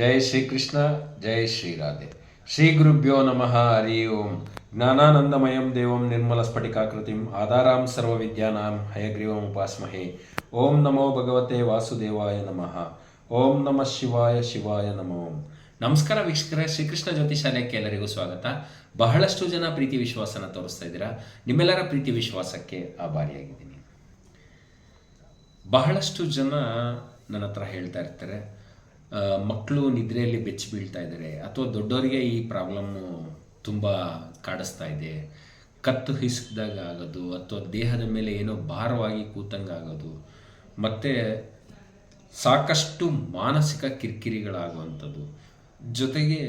ಜೈ ಶ್ರೀಕೃಷ್ಣ, ಜೈ ಶ್ರೀರಾಧೆ. ಶ್ರೀ ಗುರುಭ್ಯೋ ನಮಃ, ಹರಿ ಓಂ. ಜ್ಞಾನಾನಂದಮಯಂ ದೇವಂ ನಿರ್ಮಲ ಸ್ಫಟಿಕಾಕೃತಿಂ ಆಧಾರಾಂ ಸರ್ವವಿದ್ಯಾನಾಂ ಹಯಗ್ರೀವಂ ಉಪಾಸ್ಮಹೇ. ಓಂ ನಮೋ ಭಗವತೆ ವಾಸುದೇವಾಯ ನಮಃ. ಓಂ ನಮಃ ಶಿವಾಯ ಶಿವಾಯ ನಮೋ. ನಮಸ್ಕಾರ ವೀಕ್ಷಕರೇ, ಶ್ರೀಕೃಷ್ಣ ಜ್ಯೋತಿಷಾಲಯಕ್ಕೆ ಎಲ್ಲರಿಗೂ ಸ್ವಾಗತ. ಬಹಳಷ್ಟು ಜನ ಪ್ರೀತಿ ವಿಶ್ವಾಸನ ತೋರಿಸ್ತಾ ಇದ್ದೀರಾ? ನಿಮ್ಮೆಲ್ಲರ ಪ್ರೀತಿ ವಿಶ್ವಾಸಕ್ಕೆ ಆಭಾರಿಯಾಗಿದ್ದೀನಿ. ಬಹಳಷ್ಟು ಜನ ನನ್ನ ಹತ್ರ ಹೇಳ್ತಾ ಇರ್ತಾರೆ ಮಕ್ಕಳು ನಿದ್ರೆಯಲ್ಲಿ ಬೆಚ್ಚಿ ಬೀಳ್ತಾ ಇದ್ದಾರೆ ಅಥವಾ ದೊಡ್ಡವರಿಗೆ ಈ ಪ್ರಾಬ್ಲಮ್ಮು ತುಂಬ ಕಾಡಿಸ್ತಾ ಇದೆ. ಕತ್ತು ಹಿಸ್ಕಿದಾಗ ಆಗೋದು, ಅಥವಾ ದೇಹದ ಮೇಲೆ ಏನೋ ಭಾರವಾಗಿ ಕೂತಂಗೆ ಆಗೋದು, ಮತ್ತು ಸಾಕಷ್ಟು ಮಾನಸಿಕ ಕಿರಿಕಿರಿಗಳಾಗುವಂಥದ್ದು. ಜೊತೆಗೆ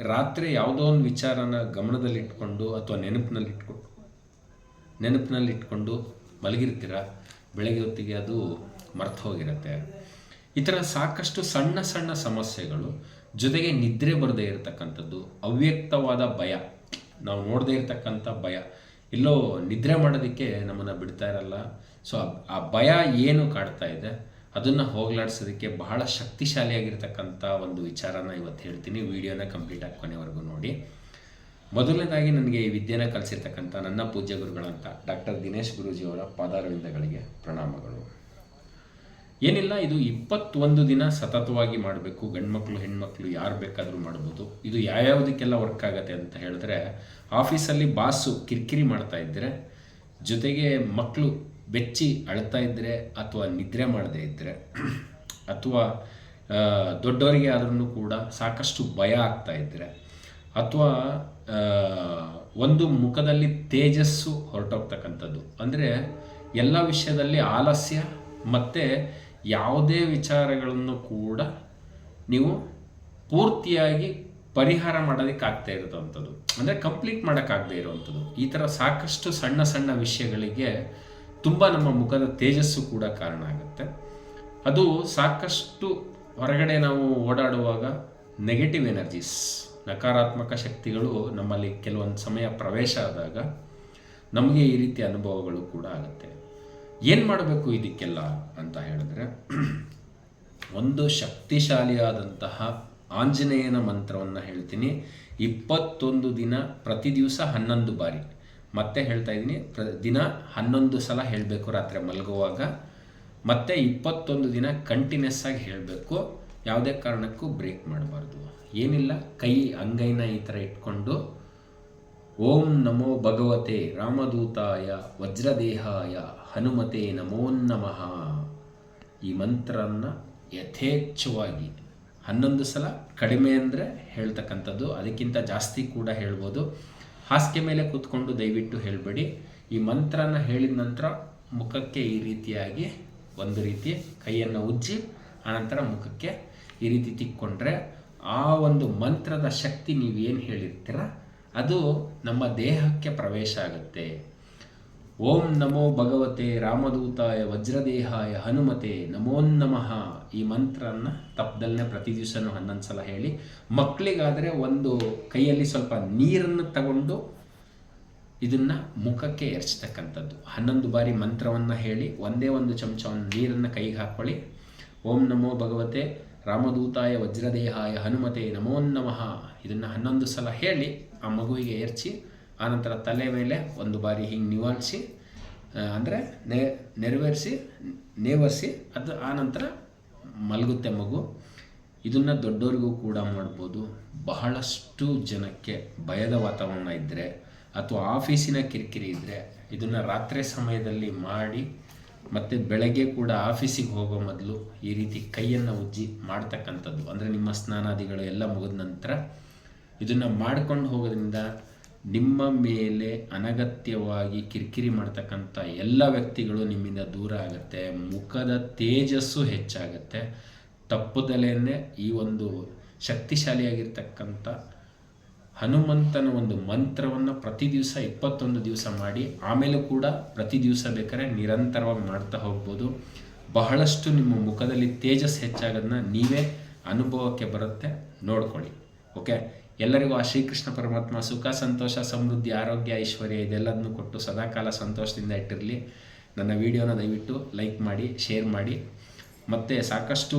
ರಾತ್ರಿ ಯಾವುದೋ ಒಂದು ವಿಚಾರನ ಗಮನದಲ್ಲಿಟ್ಕೊಂಡು ಅಥವಾ ನೆನಪಿನಲ್ಲಿಟ್ಕೊಂಡು ನೆನಪಿನಲ್ಲಿ ಇಟ್ಕೊಂಡು ಮಲಗಿರ್ತೀರ? ಬೆಳಗ್ಗೆ ಹೊತ್ತಿಗೆ ಅದು ಮರ್ತು ಹೋಗಿರುತ್ತೆ. ಈ ಥರ ಸಾಕಷ್ಟು ಸಣ್ಣ ಸಣ್ಣ ಸಮಸ್ಯೆಗಳು ಜೊತೆಗೆ ನಿದ್ರೆ ಬರದೇ ಇರತಕ್ಕಂಥದ್ದು, ಅವ್ಯಕ್ತವಾದ ಭಯ. ನಾವು ನೋಡದೇ ಇರತಕ್ಕಂಥ ಭಯ. ಇಲ್ಲೋ ನಿದ್ರೆ ಮಾಡೋದಕ್ಕೆ ನಮ್ಮನ್ನು ಬಿಡ್ತಾ ಇರಲ್ಲ. ಸೊ ಆ ಭಯ ಏನು ಕಾಡ್ತಾ ಇದೆ, ಅದನ್ನು ಹೋಗಲಾಡಿಸೋದಕ್ಕೆ ಬಹಳ ಶಕ್ತಿಶಾಲಿಯಾಗಿರ್ತಕ್ಕಂಥ ಒಂದು ವಿಚಾರನ ಇವತ್ತು ಹೇಳ್ತೀನಿ. ವಿಡಿಯೋನ ಕಂಪ್ಲೀಟಾಗಿ ಕೊನೆವರೆಗೂ ನೋಡಿ. ಮೊದಲನೇದಾಗಿ ನನಗೆ ಈ ವಿದ್ಯೆನ ಕಲಿಸಿರ್ತಕ್ಕಂಥ ನನ್ನ ಪೂಜ್ಯ ಗುರುಗಳಂತ ಡಾಕ್ಟರ್ ದಿನೇಶ್ ಗುರೂಜಿಯವರ ಪಾದಾರವಿಂದಗಳಿಗೆ ಪ್ರಣಾಮಗಳು. ಏನಿಲ್ಲ, ಇದು ಇಪ್ಪತ್ತೊಂದು ದಿನ ಸತತವಾಗಿ ಮಾಡಬೇಕು. ಗಂಡ್ಮಕ್ಳು, ಹೆಣ್ಮಕ್ಳು ಯಾರು ಬೇಕಾದರೂ ಮಾಡ್ಬೋದು. ಇದು ಯಾವ್ಯಾವುದಕ್ಕೆಲ್ಲ ವರ್ಕ್ ಆಗುತ್ತೆ ಅಂತ ಹೇಳಿದ್ರೆ, ಆಫೀಸಲ್ಲಿ ಬಾಸು ಕಿರಿಕಿರಿ ಮಾಡ್ತಾ ಇದ್ದರೆ ಜೊತೆಗೆ ಮಕ್ಕಳು ಬೆಚ್ಚಿ ಅಳ್ತಾ ಇದ್ದರೆ ಅಥವಾ ನಿದ್ರೆ ಮಾಡದೇ ಇದ್ದರೆ ಅಥವಾ ದೊಡ್ಡವರಿಗೆ ಆದ್ರೂ ಕೂಡ ಸಾಕಷ್ಟು ಭಯ ಆಗ್ತಾ ಇದ್ದರೆ ಅಥವಾ ಒಂದು ಮುಖದಲ್ಲಿ ತೇಜಸ್ಸು ಹೊರಟೋಗ್ತಕ್ಕಂಥದ್ದು. ಅಂದರೆ ಎಲ್ಲ ವಿಷಯದಲ್ಲಿ ಆಲಸ್ಯ ಮತ್ತು ಯಾವುದೇ ವಿಚಾರಗಳನ್ನು ಕೂಡ ನೀವು ಪೂರ್ತಿಯಾಗಿ ಪರಿಹಾರ ಮಾಡೋದಕ್ಕೆ ಆಗ್ತಾ ಇರೋದಂಥದ್ದು ಅಂದರೆ ಕಂಪ್ಲೀಟ್ ಮಾಡೋಕ್ಕಾಗದೇ ಇರುವಂಥದ್ದು. ಈ ಥರ ಸಾಕಷ್ಟು ಸಣ್ಣ ಸಣ್ಣ ವಿಷಯಗಳಿಗೆ ತುಂಬ ನಮ್ಮ ಮುಖದ ತೇಜಸ್ಸು ಕೂಡ ಕಾರಣ ಆಗುತ್ತೆ. ಅದು ಸಾಕಷ್ಟು ಹೊರಗಡೆ ನಾವು ಓಡಾಡುವಾಗ ನೆಗೆಟಿವ್ ಎನರ್ಜೀಸ್ ನಕಾರಾತ್ಮಕ ಶಕ್ತಿಗಳು ನಮ್ಮಲ್ಲಿ ಕೆಲವೊಂದು ಸಮಯ ಪ್ರವೇಶ ಆದಾಗ ನಮಗೆ ಈ ರೀತಿ ಅನುಭವಗಳು ಕೂಡ ಆಗುತ್ತೆ. ಏನು ಮಾಡಬೇಕು ಇದಕ್ಕೆಲ್ಲ ಅಂತ ಹೇಳಿದ್ರೆ, ಒಂದು ಶಕ್ತಿಶಾಲಿಯಾದಂತಹ ಆಂಜನೇಯನ ಮಂತ್ರವನ್ನು ಹೇಳ್ತೀನಿ. ಇಪ್ಪತ್ತೊಂದು ದಿನ ಪ್ರತಿ ದಿವಸ ಹನ್ನೊಂದು ಬಾರಿ. ಮತ್ತೆ ಹೇಳ್ತಾ ಇದ್ದೀನಿ, ಪ್ರ, ದಿನ ಹನ್ನೊಂದು ಸಲ ಹೇಳಬೇಕು ರಾತ್ರಿ ಮಲಗುವಾಗ. ಮತ್ತೆ ಇಪ್ಪತ್ತೊಂದು ದಿನ ಕಂಟಿನ್ಯೂಸ್ ಆಗಿ ಹೇಳಬೇಕು. ಯಾವುದೇ ಕಾರಣಕ್ಕೂ ಬ್ರೇಕ್ ಮಾಡಬಾರ್ದು. ಏನಿಲ್ಲ, ಕೈ ಅಂಗೈನ ಈ ಥರ ಇಟ್ಕೊಂಡು ಓಂ ನಮೋ ಭಗವತೆ ರಾಮದೂತಾಯ ವಜ್ರದೇಹಾಯ ಹನುಮತೆ ನಮೋ ನಮಃ ಈ ಮಂತ್ರನ ಯಥೇಚ್ಛವಾಗಿ ಹನ್ನೊಂದು ಸಲ ಕಡಿಮೆ ಅಂದರೆ ಹೇಳ್ತಕ್ಕಂಥದ್ದು, ಅದಕ್ಕಿಂತ ಜಾಸ್ತಿ ಕೂಡ ಹೇಳ್ಬೋದು. ಹಾಸಿಗೆ ಮೇಲೆ ಕೂತ್ಕೊಂಡು ದಯವಿಟ್ಟು ಹೇಳಬೇಡಿ. ಈ ಮಂತ್ರನ ಹೇಳಿದ ನಂತರ ಮುಖಕ್ಕೆ ಈ ರೀತಿಯಾಗಿ ಒಂದು ರೀತಿ ಕೈಯನ್ನು ಉಜ್ಜಿ ಆನಂತರ ಮುಖಕ್ಕೆ ಈ ರೀತಿ ತಿಕ್ಕೊಂಡ್ರೆ ಆ ಒಂದು ಮಂತ್ರದ ಶಕ್ತಿ ನೀವೇನು ಹೇಳಿರ್ತೀರ ಅದು ನಮ್ಮ ದೇಹಕ್ಕೆ ಪ್ರವೇಶ ಆಗುತ್ತೆ. ಓಂ ನಮೋ ಭಗವತೆ ರಾಮದೂತಾಯ ವಜ್ರದೇಹಾಯ ಹನುಮತೆ ನಮೋ ನಮಃ ಈ ಮಂತ್ರನ ತಪ್ಪದಲ್ಲೇ ಪ್ರತಿ ದಿವಸನೂ ಹನ್ನೊಂದು ಸಲ ಹೇಳಿ. ಮಕ್ಕಳಿಗಾದರೆ ಒಂದು ಕೈಯಲ್ಲಿ ಸ್ವಲ್ಪ ನೀರನ್ನು ತಗೊಂಡು ಇದನ್ನ ಮುಖಕ್ಕೆ ಎರಚತಕ್ಕಂಥದ್ದು. ಹನ್ನೊಂದು ಬಾರಿ ಮಂತ್ರವನ್ನು ಹೇಳಿ, ಒಂದೇ ಒಂದು ಚಮಚವನ್ನು ನೀರನ್ನು ಕೈಗೆ ಹಾಕ್ಕೊಳ್ಳಿ ಓಂ ನಮೋ ಭಗವತೆ ರಾಮದೂತಾಯ ವಜ್ರದೇಹಾಯ ಹನುಮತೆ ನಮೋ ನಮಃ ಇದನ್ನು ಹನ್ನೊಂದು ಸಲ ಹೇಳಿ ಆ ಮಗುವಿಗೆ ಎರಚಿ ಆನಂತರ ತಲೆ ಮೇಲೆ ಒಂದು ಬಾರಿ ಹಿಂಗೆ ನಿವಾರಿಸಿ ಅಂದರೆ ನೆ, ನೆರವೇರಿಸಿ, ನೇವರಿಸಿ, ಅದು ಆನಂತರ ಮಲಗುತ್ತೆ ಮಗು. ಇದನ್ನು ದೊಡ್ಡವರಿಗೂ ಕೂಡ ಮಾಡ್ಬೋದು. ಬಹಳಷ್ಟು ಜನಕ್ಕೆ ಭಯದ ವಾತಾವರಣ ಇದ್ದರೆ ಅಥವಾ ಆಫೀಸಿನ ಕಿರಿಕಿರಿ ಇದ್ದರೆ ಇದನ್ನು ರಾತ್ರಿ ಸಮಯದಲ್ಲಿ ಮಾಡಿ ಮತ್ತು ಬೆಳಗ್ಗೆ ಕೂಡ ಆಫೀಸಿಗೆ ಹೋಗೋ ಮೊದಲು ಈ ರೀತಿ ಕೈಯನ್ನು ಉಜ್ಜಿ ಮಾಡ್ತಕ್ಕಂಥದ್ದು, ಅಂದರೆ ನಿಮ್ಮ ಸ್ನಾನಾದಿಗಳು ಎಲ್ಲ ಮುಗಿದ ನಂತರ ಇದನ್ನು ಮಾಡ್ಕೊಂಡು ಹೋಗೋದ್ರಿಂದ ನಿಮ್ಮ ಮೇಲೆ ಅನಗತ್ಯವಾಗಿ ಕಿರಿಕಿರಿ ಮಾಡ್ತಕ್ಕಂಥ ಎಲ್ಲ ವ್ಯಕ್ತಿಗಳು ನಿಮ್ಮಿಂದ ದೂರ ಆಗುತ್ತೆ, ಮುಖದ ತೇಜಸ್ಸು ಹೆಚ್ಚಾಗುತ್ತೆ. ತಪ್ಪುದಲೇ ಈ ಒಂದು ಶಕ್ತಿಶಾಲಿಯಾಗಿರ್ತಕ್ಕಂಥ ಹನುಮಂತನ ಒಂದು ಮಂತ್ರವನ್ನು ಪ್ರತಿ ದಿವಸ ಇಪ್ಪತ್ತೊಂದು ದಿವಸ ಮಾಡಿ, ಆಮೇಲೂ ಕೂಡ ಪ್ರತಿ ದಿವಸ ಬೇಕಾದ್ರೆ ನಿರಂತರವಾಗಿ ಮಾಡ್ತಾ ಹೋಗ್ಬೋದು. ಬಹಳಷ್ಟು ನಿಮ್ಮ ಮುಖದಲ್ಲಿ ತೇಜಸ್ ಹೆಚ್ಚಾಗೋದನ್ನ ನೀವೇ ಅನುಭವಕ್ಕೆ ಬರುತ್ತೆ, ನೋಡ್ಕೊಳ್ಳಿ. ಓಕೆ? ಎಲ್ಲರಿಗೂ ಆ ಶ್ರೀಕೃಷ್ಣ ಪರಮಾತ್ಮ ಸುಖ, ಸಂತೋಷ, ಸಮೃದ್ಧಿ, ಆರೋಗ್ಯ, ಐಶ್ವರ್ಯ ಇದೆಲ್ಲದನ್ನು ಕೊಟ್ಟು ಸದಾಕಾಲ ಸಂತೋಷದಿಂದ ಇಟ್ಟಿರಲಿ. ನನ್ನ ವಿಡಿಯೋನ ದಯವಿಟ್ಟು ಲೈಕ್ ಮಾಡಿ, ಶೇರ್ ಮಾಡಿ. ಮತ್ತು ಸಾಕಷ್ಟು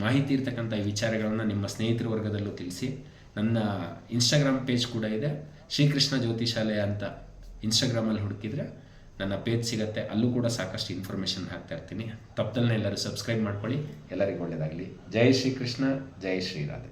ಮಾಹಿತಿ ಇರ್ತಕ್ಕಂಥ ವಿಚಾರಗಳನ್ನು ನಿಮ್ಮ ಸ್ನೇಹಿತರ ವರ್ಗದಲ್ಲೂ ತಿಳಿಸಿ. ನನ್ನ ಇನ್ಸ್ಟಾಗ್ರಾಮ್ ಪೇಜ್ ಕೂಡ ಇದೆ. ಶ್ರೀಕೃಷ್ಣ ಜ್ಯೋತಿಷಾಲಯ ಅಂತ ಇನ್ಸ್ಟಾಗ್ರಾಮಲ್ಲಿ ಹುಡುಕಿದ್ರೆ ನನ್ನ ಪೇಜ್ ಸಿಗುತ್ತೆ. ಅಲ್ಲೂ ಕೂಡ ಸಾಕಷ್ಟು ಇನ್ಫಾರ್ಮೇಷನ್ ಹಾಕ್ತಾ ಇರ್ತೀನಿ. ತಪ್ಪದಲ್ಲೇ ಎಲ್ಲರೂ ಸಬ್ಸ್ಕ್ರೈಬ್ ಮಾಡ್ಕೊಳ್ಳಿ. ಎಲ್ಲರಿಗೂ ಒಳ್ಳೆಯದಾಗಲಿ ಜೈ ಶ್ರೀಕೃಷ್ಣ, ಜೈ ಶ್ರೀರಾಧೆ